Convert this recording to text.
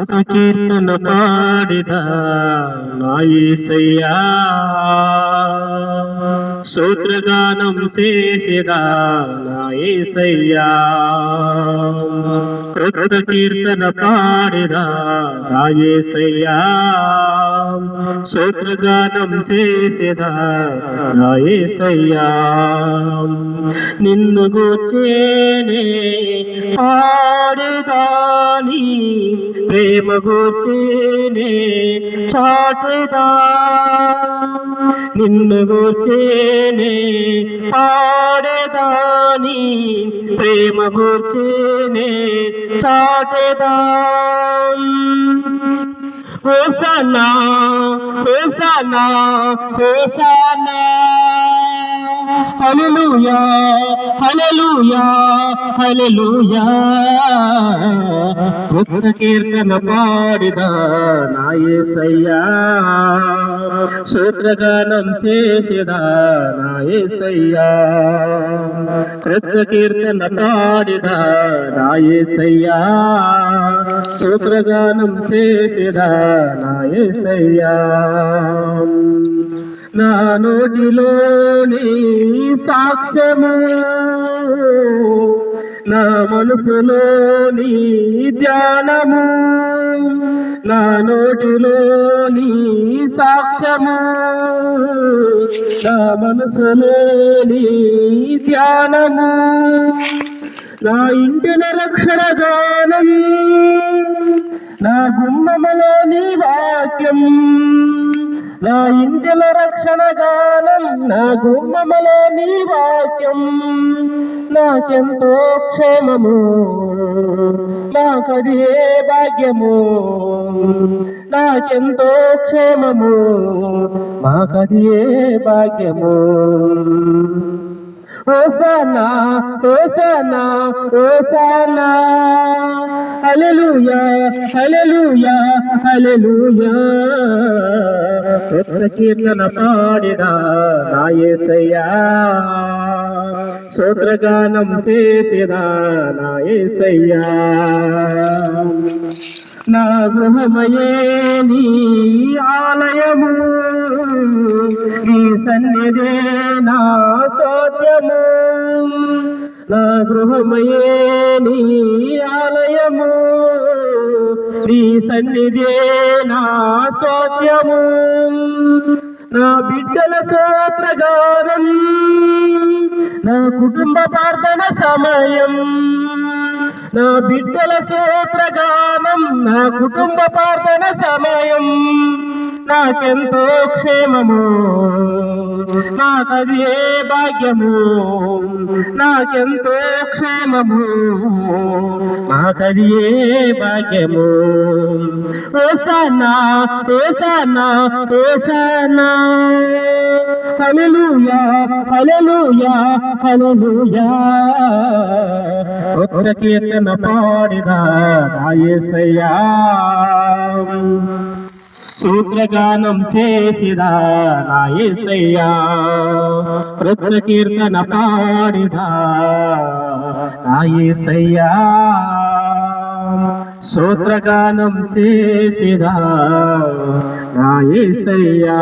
ఒక కీర్తన పాడిద నాయసయ్యా. సూత్రగానం చేసేదా నాయసయ్యా. కృత కీర్తన పాడిదా నాయసయ్యా. సూత్రగానం చేసేదా నాయసయ్యా. నిన్ను గూర్చేనే పాడదాని ప్రేమ గూర్చేనే చాటుదా? నిన్ను గూర్చేనే పాడదాని ప్రేమ గూర్చేనే చాటుదా? Hosanna hosanna hosanna. Hallelujah hallelujah hallelujah. కృత కీర్తన పాడిదా నాయసయ్యా సూత్రగానం చేసేదా నాయసయ్యా కృత కీర్తన పాడిదా నాయసయ్యా సూత్రగానం చేసేదా నాయసయ్యా నా నోటిలోని సాక్ష్యము. నా మనసులోని ధ్యానము. నా నోటిలోని సాక్ష్యము. నా మనసులోని ధ్యానము. నా ఇంటిన రక్షణ గానం. నా గుమ్మములోని వాక్యం. నా ఇంటిల రక్షణ గానం నా గుమ్మములో నీ వాక్యం. నాకెంతో క్షేమము నాకది ఏ భాగ్యము? నాకెంతో క్షేమము మాకది ఏ భాగ్యము? ఓసానా ఓసానా ఓసానా. హలలుయా హలలుయా హలలుయా కృత కీర్తన పాడిదా నాయసయ్యా. సూత్రగానం చేసేదా నా నా గృహమయే నీ ఆలయము నీ సన్నిధే నా సోద్యము నా గృహమయే నీ ఆలయము నీ సన్నిధే నా సోద్యము నా బిడ్డల సోత్రగానం నా కుటుంబ ప్రార్థన సమయం. నా బిడ్డల సూత్రగానం నా కుటుంబ ప్రార్థన సమయం. నాకెంతో క్షేమము నాకది ఏ భాగ్యము? నాకెంతో క్షేమము నాకది ఏ భాగ్యము? ఓసానా ఓసానా ఓసానా. హలలుయా హలలుయా హలలుయా ఒక్క కీర్తన పాడిదా యేసయ్యా సూత్రగానం చేసిదా నా యేసయ్యా కీర్తన పాడిదా నా యేసయ్యా. సూత్రగానం చేసిదా నా యేసయ్యా